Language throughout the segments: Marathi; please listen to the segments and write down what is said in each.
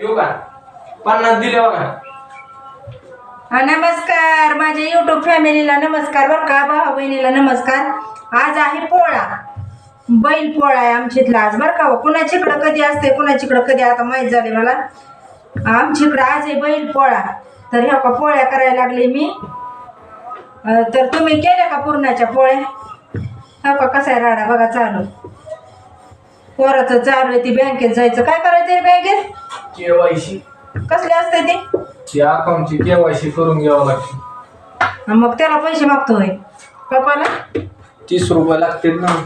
येऊ का? पन्नास दिले बघा. हा, नमस्कार. माझ्या युट्यूब फॅमिलीला नमस्कार बरं का भाऊ बहिणीला नमस्कार. आज आहे पोळा. बैल पोळा आहे आमच्यातला आज बरं का हो? कुणाच्याकडं कधी असते कुणाच्याकडं कधी? आता माहीत झाले मला. आमच्याकडं आज आहे बैल पोळा. तर ह्या का पोळ्या करायला लागले मी. अं, तर तुम्ही केल्या का पूर्णाच्या पोळ्या? हा का कसा आहे राडा? बघा चालू. पोराचं चालू आहे ती बँकेत जायचं. काय करायचं रे बँकेत? केवायसी. कसले असते ते? ती अकाउंटची केवायसी करून घ्यावं लागते. मग त्याला पैसे मागतोय पप्पाला? तीस रुपये लागतील ना.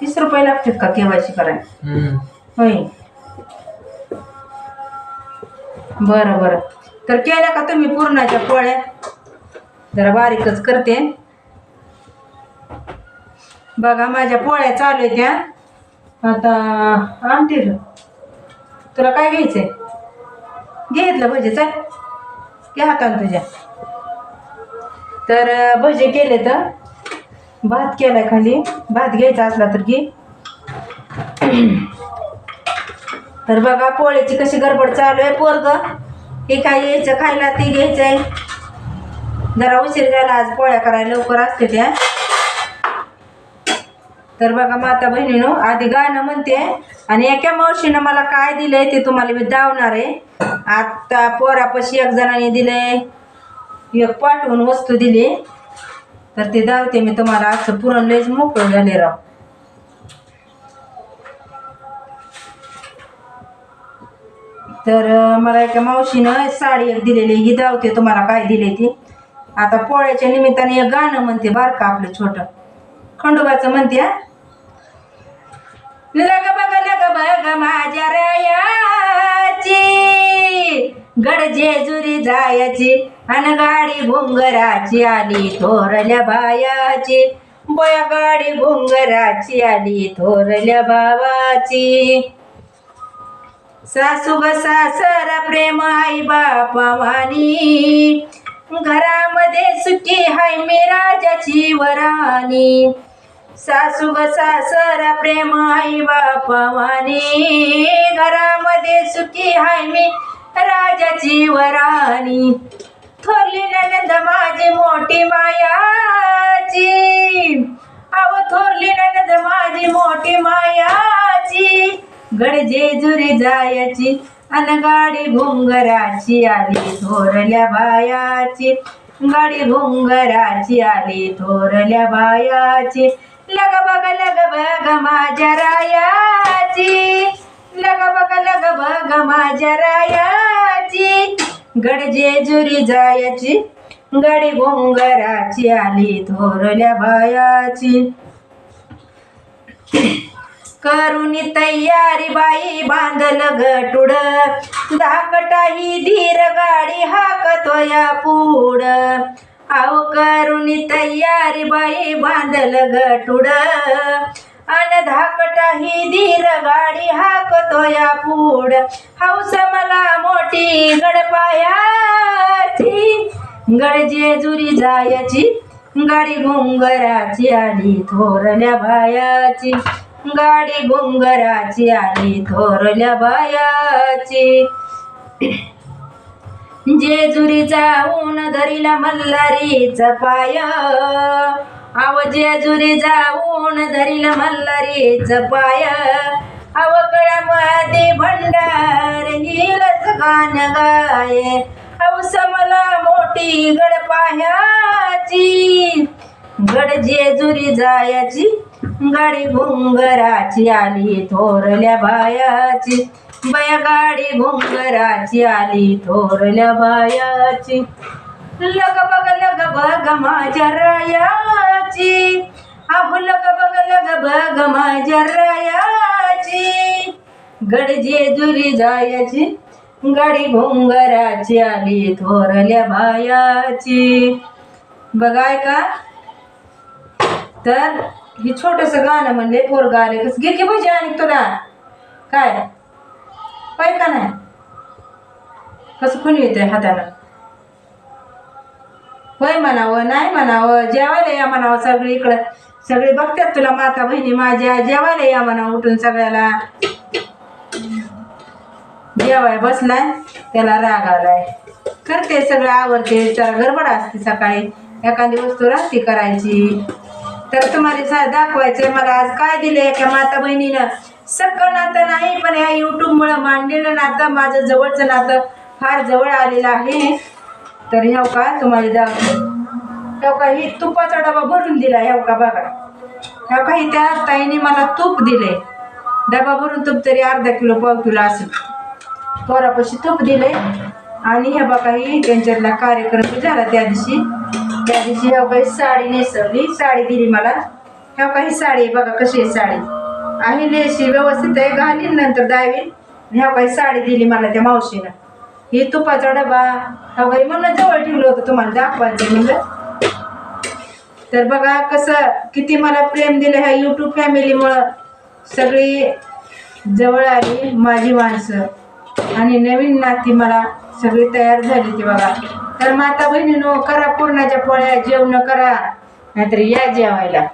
तीस रुपये लागतात का केवायसी करायला? हम्म. होय. बरं बरं. तर केल्या का तुम्ही पूर्णाच्या पोळ्या? जरा बारीकच करते. बघा माझ्या पोळ्या चालू आहेत त्या आता आणते. रे. तुला काय घ्यायचंय? घेतलं भजे चल. घे हाताला तुझ्या. तर भजे केले तर भात केला खाली. भात घ्यायचा असला तर घे. तर बघा पोळ्याची कशी गडबड चालू आहे. पोरग हे काय यायचं? खायला ते घ्यायचंय. जरा उशीर झाला आज पोळ्या करायला. लवकर असते त्या. तर बघा माता बहिणीनो आधी गाणं म्हणते आणि एका मावशीनं मला काय दिलंय ते तुम्हाला मी दावणार आहे. आता पोरापाशी एक जणांनी दिलंय एक पाठवून वस्तू दिली. तर ते दावते मी तुम्हाला असं पुरण लयच मोकळं झाले राव. तर मला एका मावशीनं साडी एक दिलेली ही दावते तुम्हाला काय दिले ती. आता पोळ्याच्या निमित्ताने एक गाणं म्हणते बारका आपलं छोटं. खंडोबाचं म्हणते हा. लग बग माझ्या रायाची. गड जेजुरी जायची अन गाडी भुंगराची आली थोरल्या बायाची. बया गाडी भुंगराची आली थोरल्या बाबाची सासू ग सासरा प्रेम आई बापा वाणी घरामध्ये सुखी हाय मी राजाची वराणी सासू ग सासरा प्रेम आई बापवानी घरामध्ये सुखी हाय मी राजाची वराणी थोरली ननंद माझी मोठी मायाची. अव थोरली ननंद माझी मोठी मायाची. गड जेजुरी जायची अन गाडी भुंगराची आली थोरल्या बायाची. गाडी भुंगराची आली थोरल्या बायाची. लग बग लग बग माझ्या रायाची. लग बग लग बग माझ्या रायाची. गडजेजुरी जायची गाडी आली थोरल्या बायाची. करुणी तयारी बाई बांधल गटुड धाकटाही धीर गाडी हाकतोया पुढ. आव करुणी तयारी बाई बांधल गटुड. अन धाकटाही धीर गाडी हाकतोया पुढ. हौस मला मोठी गडपायाची. गड जेजुरी जायची गाडी घुंगराची आली थोरल्या बायाची. गाडी घुंगराची आली थोरल्या बायाची. जेजुरी जाऊन धरिला मल्हारीचा पाय. आव जेजुरी जाऊन धरिला मल्हारीचा पाय. आव गळ्यामध्ये भंडार नीलच गाण गाय. हौस मला मोठी गडपाह्याची गड जेजुरी जायची गाडी घुंगराची आली थोरल्या बायाची. बया गाडी घुंगराची आली थोरल्या बायाची. लग बग लग बग माझ्या रायाची. अहो लग बग लग बग माझ्या रायाची. गडजे जेजुरी जायची गाडी घोंगराची आली थोरल्या बायाची. बघाय का तर हे छोटस गाणं म्हणले पोर गाणे कस घे की भजी आणि तुला. काय? पाय का नाही? कसं कोणी येते हाताला होय म्हणावं नाही म्हणावं जेवायला या म्हणावं सगळी इकडं. सगळे बघतात तुला माता बहिणी माझ्या जेवायला या म्हणावं उठून सगळ्याला. जेवाय बसलाय त्याला राग आलाय. करते सगळं आवडते त्याला गडबड असते सकाळी. एखादी वस्तू राहते करायची. तर तुम्हाला सा दाखवायचंय मला आज काय दिले एका माता बहिणीनं? सगळं नातं नाही पण ह्या युट्यूबमुळं मांडलेलं नातं माझं जवळचं नातं फार जवळ आलेलं आहे. तर ह्या का तुम्हाला दाखव ह्या का ही तुपाचा डबा भरून दिला ह्या का बघा. ह्या काही त्या ताईने मला तूप दिले डबा भरून तूप तरी अर्धा किलो पाव किलो असेल. पोरापाशी तूप दिले आणि हे बघा ही त्यांच्यातला कार्यक्रम झाला त्या दिवशी. त्या दिवशी ह्या काही साडी नेसवली साडी दिली मला. ह्या काही साडी बघा कशी आहे साडी. आम्ही लेशी व्यवस्थित आहे. घालीन नंतर दावीन ह्या काही साडी दिली मला त्या मावशीनं. ही तुपाचा डबा. हा काही म्हणून जवळ ठेवलं होतं तुम्हाला दाखवायचं म्हणलं. तर बघा कसं किती मला प्रेम दिलं ह्या यूट्यूब फॅमिलीमुळं सगळी जवळ आली माझी माणसं. आणि नवीन नाती मला सगळी तयार झाली ती बघा. तर माता बहिणीनो करा पूर्णाच्या पोळ्या जेवण करा. नाहीतर या जेवायला.